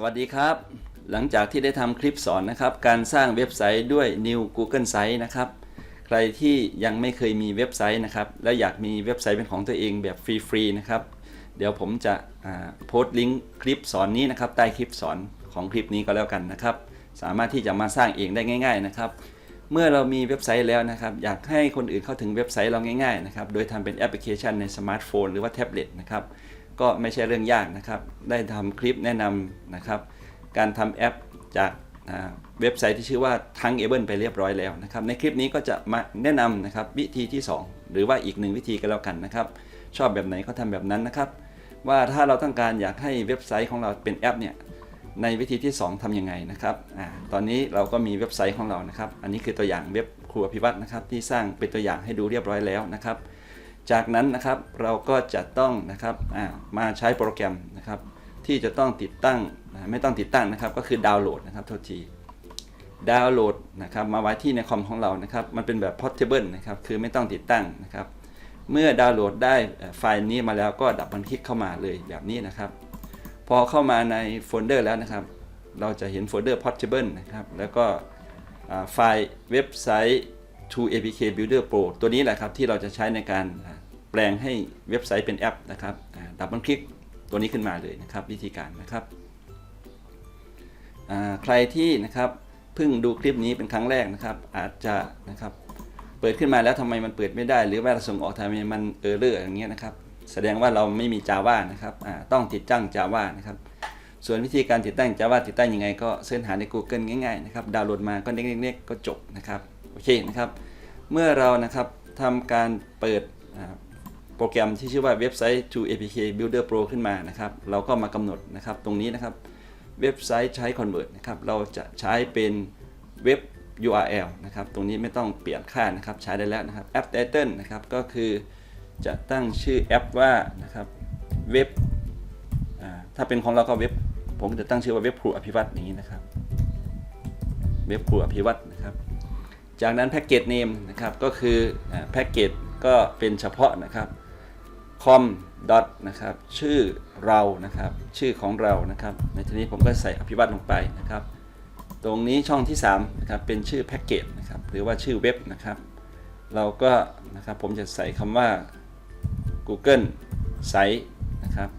สวัสดีครับ หลังจากที่ได้ทำคลิปสอนนะครับ การสร้างเว็บไซต์ด้วย New Google Site นะครับ ใครที่ยังไม่เคยมีเว็บไซต์นะครับ และอยากมีเว็บไซต์เป็นของตัวเองแบบฟรีๆนะครับ เดี๋ยวผมจะโพสต์ลิงก์คลิปสอนนี้นะครับ ใต้คลิปสอนของคลิปนี้ก็แล้วกันนะครับ สามารถที่จะมาสร้างเองได้ง่าย ๆนะครับ เมื่อเรามีเว็บไซต์แล้วนะครับ อยากให้คนอื่นเข้าถึงเว็บไซต์เราง่ายๆนะครับ โดยทำเป็นแอปพลิเคชันในสมาร์ทโฟนหรือว่าแท็บเล็ตนะครับ ก็ไม่ใช่เรื่องยากนะครับ ได้ทำคลิปแนะนำนะครับ การทำแอปจากเว็บไซต์ที่ชื่อว่าทั้ง a b l e ไปเรียบร้อยแล้วนะครับ ในคลิปนี้ก็จะมาแนะนำนะครับวิธีที่ 2 หรือว่าอีกหนึ่งวิธีก็แล้วกันนะครับ ชอบแบบไหนก็ทำแบบนั้นนะครับ ว่าถ้าเราต้องการอยากให้เว็บไซต์ของเราเป็นแอปเนี่ยในวิธีที่ 2ทำยังไงนะครับอตอนนี้เราก็มีเว็บไซต์ของเรานะครับ อันนี้คือตัวอย่างเว็บครูอภิวัตนะครับที่สร้างเป็นตัวอย่างให้ดูเรียบร้อยแล้วนะครับ จากนั้นนะครับเราก็จะต้องนะครับมาใช้โปรแกรมนะครับที่จะต้องติดตั้งไม่ต้องติดตั้งนะครับ ก็คือดาวน์โหลดนะครับโทษทีดาวน์โหลดนะครับมาไว้ที่ในคอมของเรานะครับ มันเป็นแบบ portable นะครับคือไม่ต้องติดตั้งนะครับ เมื่อดาวน์โหลดได้ไฟล์นี้มาแล้วก็ดับบันคลิกเข้ามาเลยแบบนี้นะครับ พอเข้ามาในโฟลเดอร์แล้วนะครับ เราจะเห็นโฟลเดอร์ portable นะครับแล้วก็ไฟล์เว็บไซต์ to apk builder pro ตัวนี้แหละครับที่เราจะใช้ในการ แปลงให้เว็บไซต์เป็นแอปนะครับดับเบิลคลิกตัวนี้ขึ้นมาเลยนะครับ วิธีการนะครับ ใครที่นะครับเพิ่งดูคลิปนี้เป็นครั้งแรกนะครับ อาจจะนะครับเปิดขึ้นมาแล้วทำไมมันเปิดไม่ได้ หรือว่าส่งออกทำไมมันเออร์เลอร์อย่างเงี้ยนะครับ แสดงว่าเราไม่มี Java นะครับต้องติดตั้ง Java นะครับส่วนวิธีการติดตั้ง Java ติดตั้งยังไงก็เสิร์ชหาใน Google ง่ายๆนะครับดาวน์โหลดมาก็เล็กๆก็จบนะครับโอเคนะครับ เมื่อเรานะครับทำการเปิด โปรแกรมที่ชื่อว่าเว็บไซต์ to apk builder pro ขึ้นมานะครับ เราก็มากำหนดนะครับ ตรงนี้นะครับ เว็บไซต์ใช้ convert นะครับ เราจะใช้เป็นเว็บ URL นะครับ ตรงนี้ไม่ต้องเปลี่ยนค่านะครับ ใช้ได้แล้วนะครับ app title นะครับ ก็คือจะตั้งชื่อแอปว่านะครับ เว็บ ถ้าเป็นของเราก็เว็บ ผมจะตั้งชื่อว่าเว็บครูอภิวัตนี้นะครับ เว็บครูอภิวัตนะครับ จากนั้นแพ็กเกจเนมนะครับ ก็คือแพ็กเกจก็เป็นเฉพาะนะครับ com dot นะครับชื่อเรานะครับชื่อของเรานะครับในทีนี้ผมก็ใส่อภิวัตลงไปนะครับ ตรงนี้ช่องที่3นะครับเป็นชื่อแพ็กเกจนะครับหรือว่าชื่อเว็บนะครับ เราก็นะครับผมจะใส่คำว่า Google Site นะครับ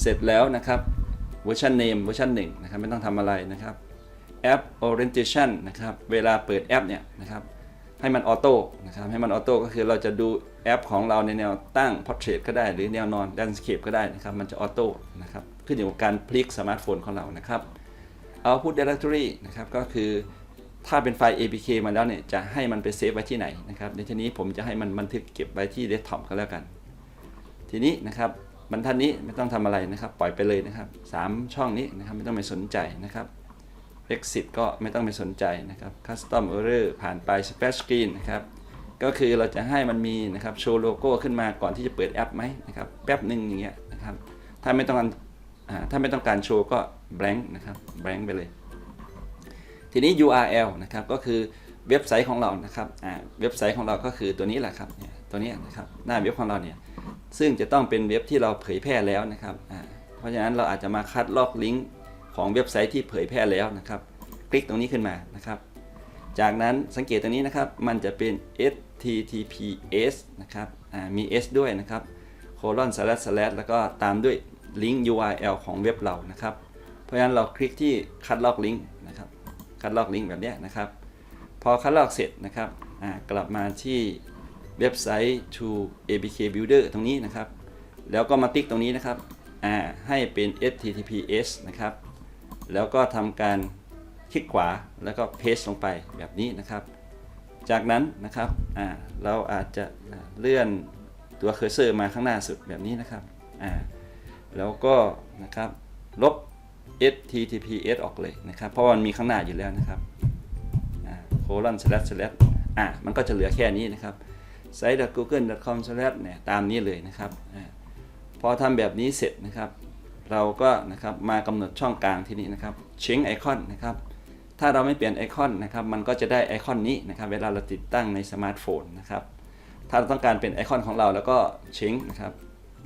เสร็จแล้วนะครับเวอร์ชันเนมเวอร์ชันหนึ่งนะครับไม่ต้องทำอะไรนะครับแอป orientation นะครับเวลาเปิดแอปเนี่ยนะครับ ให้มันออโต้นะครับให้มันออโต้ก็คือเราจะดูแอปของเราในแนวตั้ง portrait ก็ได้ หรือแนวนอน landscape ก็ได้นะครับมันจะออโต้นะครับขึ้นอยู่กับการพลิกสมาร์ทโฟนของเรานะครับ output directory นะครับก็คือถ้าเป็นไฟล์ apk มาแล้วเนี่ยจะให้มันไปเซฟไว้ที่ไหนนะครับในที่นี้ผมจะให้มันบันทึกเก็บไว้ที่ desktop ก็แล้วกัน ทีนี้นะครับบรรทัดนี้ไม่ต้องทำอะไรนะครับ ปล่อยไปเลยนะครับสามช่องนี้นะครับไม่ต้องไปสนใจนะครับ exit ก็ไม่ต้องไปสนใจนะครับ custom error ผ่านไป splash screen นะครับ ก็คือเราจะให้มันมีนะครับโชว์โลโก้ขึ้นมาก่อนที่จะเปิดแอปไหมนะครับ แป๊บหนึ่งอย่างเงี้ยนะครับ ถ้าไม่ต้องการถ้าไม่ต้องการโชว์ก็ blank นะครับ blank ไปเลย ทีนี้ URL นะครับก็คือเว็บไซต์ของเรานะครับอ่าเว็บไซต์ของเราก็คือตัวนี้แหละครับเนี่ยตัวนี้นะครับหน้าเว็บของเราเนี่ยซึ่งจะต้องเป็นเว็บที่เราเผยแพร่แล้วนะครับอ่าเพราะฉะนั้นเราอาจจะมาคัดลอกลิงก์ ของเว็บไซต์ที่เผยแพร่แล้วนะครับ คลิกตรงนี้ขึ้นมานะครับ จากนั้นสังเกตตรงนี้นะครับ มันจะเป็น https นะครับมี s ด้วยนะครับ colon slash slash แล้วก็ตามด้วยลิงก์ URL ของเว็บเรานะครับ เพราะฉะนั้นเราคลิกที่คัดลอกลิงก์นะครับ คัดลอกลิงก์แบบนี้นะครับ พอคัดลอกเสร็จนะครับกลับมาที่เว็บไซต์ to apk builder ตรงนี้นะครับ แล้วก็มาติ๊กตรงนี้นะครับให้เป็น https นะครับ แล้วก็ทำการคลิกขวาแล้วก็ paste ลงไปแบบนี้นะครับ จากนั้นนะครับเราอาจจะเลื่อนตัวเคอร์เซอร์มาข้างหน้าสุดแบบนี้นะครับแล้วก็นะครับลบ https ออกเลยนะครับ เพราะมันมีข้างหน้าอยู่แล้วนะครับโคลอนสแลชสแลชอะมันก็จะเหลือแค่นี้นะครับ site.google.com เนี่ยตามนี้เลยนะครับอพอทำแบบนี้เสร็จนะครับ เราก็นะครับมากำหนดช่องกลางที่นี้นะครับเชงไอคอนนะครับถ้าเราไม่เปลี่ยนไอคอนนะครับมันก็จะได้ไอคอนนี้นะครับเวลาเราติดตั้งในสมาร์ทโฟนนะครับถ้าเราต้องการเป็นไอคอนของเราแล้วก็เชงนะครับ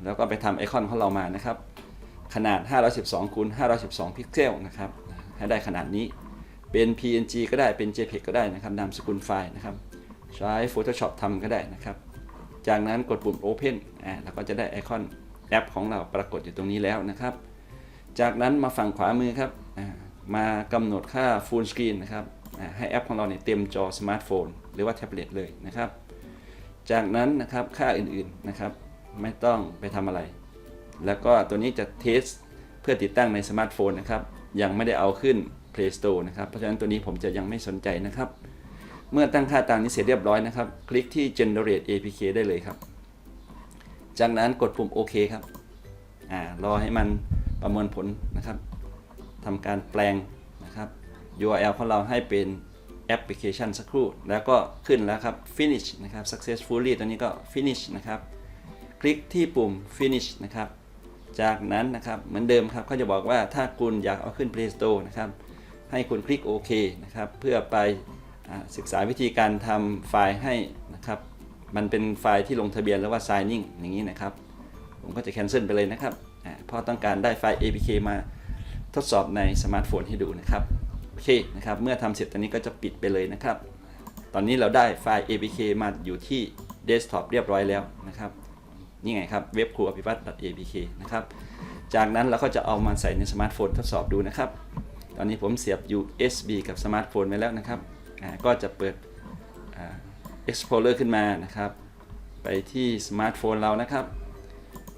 แล้วก็ไปทำไอคอนของเรามานะครับขนาด 512คูณ512 พิกเซลนะครับให้ได้ขนาดนี้เป็น PNG ก็ได้เป็น JPEG ก็ได้นะครับนามสกุลไฟล์นะครับใช้ Photoshop ทำก็ได้นะครับ จากนั้นกดปุ่ม Open อ่าเราก็จะได้ไอคอน แอปของเราปรากฏอยู่ตรงนี้แล้วนะครับ จากนั้นมาฝั่งขวามือครับมากำหนดค่า Full Screen นะครับให้แอปของเราเนี่ยเต็มจอสมาร์ทโฟนหรือว่าแท็บเล็ตเลยนะครับ จากนั้นนะครับค่าอื่นๆนะครับ ไม่ต้องไปทำอะไร แล้วก็ตัวนี้จะเทสเพื่อติดตั้งในสมาร์ทโฟนนะครับ ยังไม่ได้เอาขึ้น Play Store นะครับ เพราะฉะนั้นตัวนี้ผมจะยังไม่สนใจนะครับ เมื่อตั้งค่าต่างนี้เสร็จเรียบร้อยนะครับ คลิกที่ generate APK ได้เลยครับ จากนั้นกดปุ่มโอเคครับอ่ารอให้มันประมวลผลนะครับทำการแปลงนะครับ URL ของเราให้เป็นแอปพลิเคชันสักครู่ แล้วก็ขึ้นแล้วครับ finish นะครับ successfully ตัวนี้ก็ finish นะครับ คลิกที่ปุ่ม finish นะครับ จากนั้นนะครับเหมือนเดิมครับเขาจะบอกว่าถ้าคุณอยากเอาขึ้น Play Store นะครับ ให้คุณคลิกโอเคนะครับ เพื่อไปอศึกษาวิธีการทำไฟล์ให้นะครับ มันเป็นไฟล์ที่ลงทะเบียนแล้วว่า signing อย่างนี้นะครับ ผมก็จะ cancel ไปเลยนะครับเพราะต้องการได้ไฟล์ APK มาทดสอบในสมาร์ทโฟนให้ดูนะครับ โอเคนะครับ เมื่อทำเสร็จตอนนี้ก็จะปิดไปเลยนะครับ ตอนนี้เราได้ไฟล์ APK มาอยู่ที่ desktop เรียบร้อยแล้วนะครับนี่ไงครับเว็บครูอภิวัต .apk นะครับ จากนั้นเราก็จะเอามาใส่ในสมาร์ทโฟนทดสอบดูนะครับ ตอนนี้ผมเสียบ USB กับสมาร์ทโฟนไว้แล้วนะครับ ก็จะเปิด Explorer ขึ้นมานะครับ ไปที่สมาร์ทโฟนเรานะครับ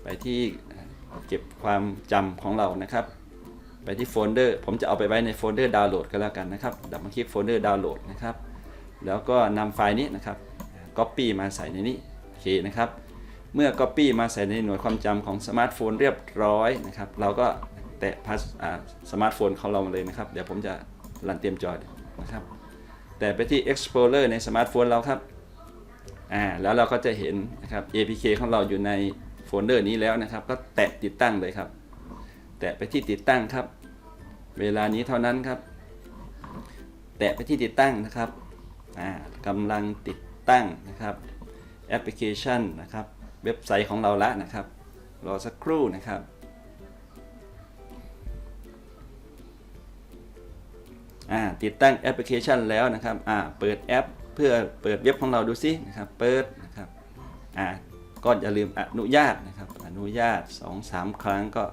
ไปที่เก็บความจำของเรานะครับ ไปที่โฟลเดอร์ ผมจะเอาไปไว้ในโฟลเดอร์ดาวน์โหลดก็แล้วกันนะครับ ดับมาคลิกโฟลเดอร์ดาวน์โหลดนะครับ แล้วก็นำไฟล์นี้นะครับ Copy มาใส่ในนี้ โอเคนะครับ เมื่อ Copy มาใส่ในหน่วยความจำของสมาร์ทโฟนเรียบร้อยนะครับ เราก็แตะพาสสมาร์ทโฟนของเรามาเลยนะครับ เดี๋ยวผมจะรันเตรียมจอยนะครับ แต่ไปที่ Explorer ในสมาร์ทโฟนเราครับ อ่าแล้วเราก็จะเห็นนะครับ APK ของเราอยู่ในโฟลเดอร์นี้แล้วนะครับ ก็แตะติดตั้งเลยครับ แตะไปที่ติดตั้งครับ เวลานี้เท่านั้นครับ แตะไปที่ติดตั้งนะครับอ่ากำลังติดตั้งนะครับแอปพลิเคชันนะครับ เว็บไซต์ของเราละนะครับ รอสักครู่นะครับอ่าติดตั้งแอปพลิเคชันแล้วนะครับอ่าเปิดแอป พื่อเปิดเว็บของเราดูซินะครับ เปิดนะครับอ่าก็อย่าลืมอนุญาตนะครับ อนุญาต 2-3 ครั้งก็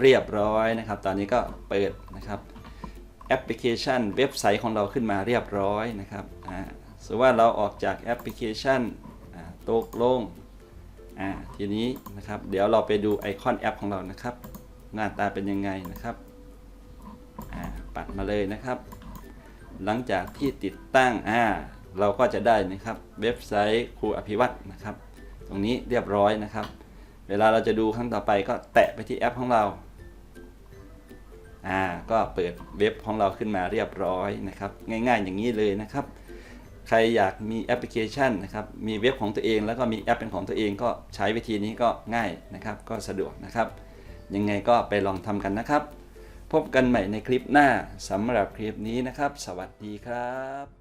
เรียบร้อยนะครับ ตอนนี้ก็เปิดนะครับแอปพลิเคชันเว็บไซต์ของเราขึ้นมาเรียบร้อยนะครับอ่าสมมติว่าเราออกจากแอปพลิเคชันตกลงอ่าทีนี้นะครับ เดี๋ยวเราไปดูไอคอนแอปของเรานะครับ หน้าตาเป็นยังไงนะครับอ่าปัดมาเลยนะครับ หลังจากที่ติดตั้งอ่าเราก็จะได้นะครับเว็บไซต์ครูอภิวัตนะครับ ตรงนี้เรียบร้อยนะครับ เวลาเราจะดูครั้งต่อไปก็แตะไปที่แอปของเราอ่าก็เปิดเว็บของเราขึ้นมาเรียบร้อยนะครับ ง่ายๆอย่างนี้เลยนะครับ ใครอยากมีแอปพลิเคชันนะครับ มีเว็บของตัวเองแล้วก็มีแอปเป็นของตัวเองก็ใช้วิธีนี้ก็ง่ายนะครับ ก็สะดวกนะครับ ยังไงก็ไปลองทำกันนะครับ พบกันใหม่ในคลิปหน้าสำหรับคลิปนี้นะครับ สวัสดีครับ